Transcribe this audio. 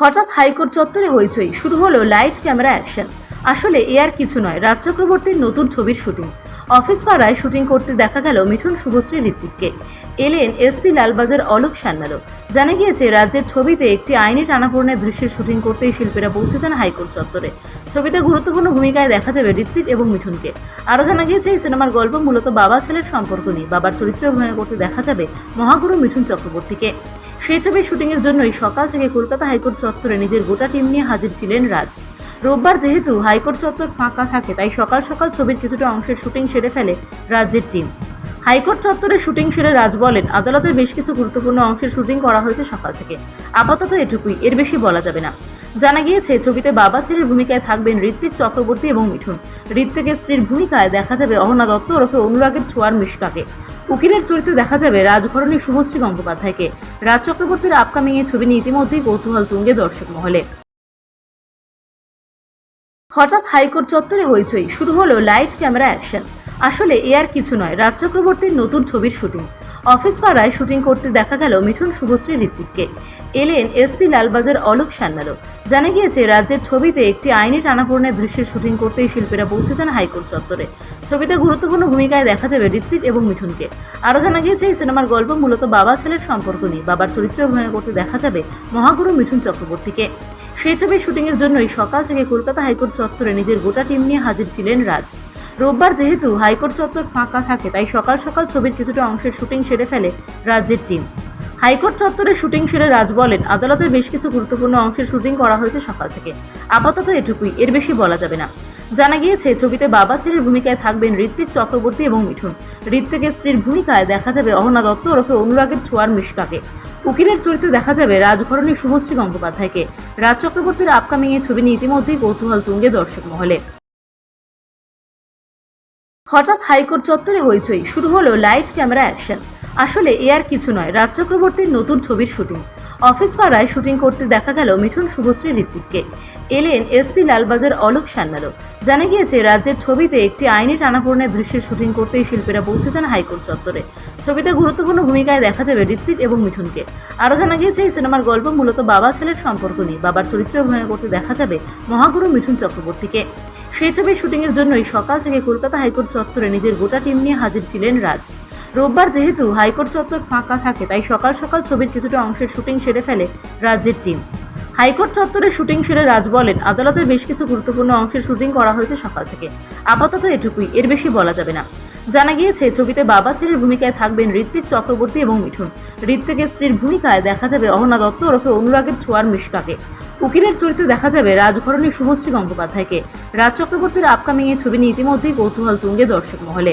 হঠাৎ হাইকোর্ট চত্বরে হইচই। শুরু হলো লাইট ক্যামেরা অ্যাকশন। আসলে এ আর কিছু নয় রাজ চক্রবর্তীর নতুন ছবির শুটিং। অফিস পাড়ায় শুটিং করতে দেখা গেল মিঠুন শুভশ্রী ঋত্বিককে। এলেন এসপি লালবাজার অলোক সান্যালও জানা গিয়েছে, রাজ্যের ছবিতে একটি আইনি টানাপোড়েনের দৃশ্যের শুটিং করতেই শিল্পীরা পৌঁছেছেন হাইকোর্ট চত্বরে। ছবিতে গুরুত্বপূর্ণ ভূমিকায় দেখা যাবে ঋত্বিক এবং মিঠুনকে। আরও জানা গিয়েছে, এই সিনেমার গল্প মূলত বাবা ছেলের সম্পর্ক নিয়ে। বাবার চরিত্রে অভিনয় করতে দেখা যাবে মহাগুরু মিঠুন চক্রবর্তীকে। সেই ছবির শুটিংয়ের জন্যই সকাল থেকে কলকাতা হাইকোর্ট চত্বরে নিজের গোটা টিম নিয়ে হাজির ছিলেন রাজ। রোববার যেহেতু হাইকোর্ট চত্বর ফাঁকা থাকে, তাই সকাল সকাল ছবির কিছুটা অংশের শুটিং সেরে ফেলে রাজ্যের টিম। হাইকোর্ট চত্বরে শুটিং সেরে রাজ বলেন, আদালতের বেশ কিছু গুরুত্বপূর্ণ অংশের শুটিং করা হয়েছে সকাল থেকে। আপাতত এটুকুই, এর বেশি বলা যাবে না। জানা গিয়েছে ছবিতে বাবা ছেলের ভূমিকায় থাকবেন ঋত্বিক চক্রবর্তী এবং মিঠুন। ঋত্বিকের স্ত্রীর ভূমিকায় দেখা যাবে অহনা দত্ত ওরফে অনুরাগের ছোঁয়ার মিশকাকে উকিলের চরিত্রে দেখা যাবে রাজঘরণী শুভশ্রী গঙ্গোপাধ্যায়কে। রাজ চক্রবর্তীর আপকামিং এই ছবি নিয়ে ইতিমধ্যেই কৌতূহল তুঙ্গে দর্শক মহলে। হঠাৎ হাইকোর্ট চত্বরে হইচই, শুরু হলো লাইট ক্যামেরা অ্যাকশন। আসলে এ আর কিছু নয়, রাজ চক্রবর্তীর নতুন ছবির শুটিং। অফিস পাড়ায় শুটিং করতে দেখা গেল মিঠুন শুভশ্রী ঋত্বিককে। এলেন এসপি লালবাজার অলোক সান্যালও জানা গিয়েছে, রাজ্যের ছবিতে একটি আইনি টানাপোড়েনের দৃশ্যের শুটিং করতেই শিল্পীরা পৌঁছেছেন হাইকোর্ট চত্বরে। ছবিতে গুরুত্বপূর্ণ ভূমিকায় দেখা যাবে ঋত্বিক এবং মিঠুনকে। আরও জানা গিয়েছে, এই সিনেমার গল্প মূলত বাবা ছেলের সম্পর্ক নিয়ে। বাবার চরিত্রে অভিনয় করতে দেখা যাবে মহাগুরু মিঠুন চক্রবর্তীকে। সেই ছবির শুটিংয়ের জন্যই সকাল থেকে কলকাতা হাইকোর্ট চত্বরে নিজের গোটা টিম নিয়ে হাজির ছিলেন রাজ। রোববার যেহেতু হাইকোর্ট চত্বর ফাঁকা থাকে, তাই সকাল সকাল ছবির কিছুটা অংশের শুটিং সেরে ফেলে রাজ্যের টিম। হাইকোর্ট চত্বরে শুটিং সেরে রাজ বলেন আদালতের বেশ কিছু গুরুত্বপূর্ণ অংশের শুটিং করা হয়েছে সকাল থেকে। আপাতত এটুকুই, এর বেশি বলা যাবে না। জানা গিয়েছে, ছবিতে বাবা ছেলের ভূমিকায় থাকবেন ঋত্বিক চক্রবর্তী এবং মিঠুন। ঋত্বিকের স্ত্রীর ভূমিকায় দেখা যাবে অহনা দত্ত ওরফে অনুরাগের ছোঁয়ার মিশকাকে উকিলের চরিত্রে দেখা যাবে রাজঘরণী শুভশ্রী গঙ্গোপাধ্যায়কে। রাজ চক্রবর্তীর আপকামিং এই ছবি নিয়ে ইতিমধ্যেই কৌতূহল তুঙ্গে দর্শক মহলে। হঠাৎ হাইকোর্ট চত্বরে হইচই। শুরু হলো লাইট ক্যামেরা অ্যাকশন। আসলে এ আর কিছু নয় রাজ চক্রবর্তীর নতুন ছবির শুটিং। অফিস পাড়ায় শুটিং করতে দেখা গেল মিঠুন শুভশ্রী ঋত্বিককে। এলেন এসপি লালবাজার অলোক সান্যালও জানা গিয়েছে, রাজ্যের ছবিতে একটি আইনি টানাপোড়েনের দৃশ্যের শুটিং করতেই শিল্পীরা পৌঁছেছেন হাইকোর্ট চত্বরে। ছবিতে গুরুত্বপূর্ণ ভূমিকায় দেখা যাবে ঋত্বিক এবং মিঠুনকে। আরও জানা গিয়েছে, এই সিনেমার গল্প মূলত বাবা ছেলের সম্পর্ক নিয়ে। বাবার চরিত্রে অভিনয় করতে দেখা যাবে মহাগুরু মিঠুন চক্রবর্তীকে। সেই ছবির শুটিংয়ের জন্যই সকাল থেকে কলকাতা হাইকোর্ট চত্বরে নিজের গোটা টিম নিয়ে হাজির ছিলেন রাজ। রোববার যেহেতু হাইকোর্ট চত্বর ফাঁকা থাকে, তাই সকাল সকাল ছবির কিছুটা অংশের শুটিং সেরে ফেলে রাজ্যের টিম। হাইকোর্ট চত্বরে শুটিং সেরে রাজ বলেন, আদালতের বেশ কিছু গুরুত্বপূর্ণ অংশের শুটিং করা হয়েছে সকাল থেকে। আপাতত এটুকুই, এর বেশি বলা যাবে না। জানা গিয়েছে, ছবিতে বাবা ছেলের ভূমিকায় থাকবেন ঋত্বিক চক্রবর্তী এবং মিঠুন। ঋত্বিকের স্ত্রীর ভূমিকায় দেখা যাবে অহনা দত্ত ওরফে অনুরাগের ছোঁয়ার মিশকাকে উকিলের চরিত্রে দেখা যাবে রাজঘরণী শুভশ্রী গঙ্গোপাধ্যায়কে। রাজ চক্রবর্তীর আপকামিং এই ছবি নিয়ে ইতিমধ্যেই কৌতূহল তুঙ্গে দর্শক মহলে।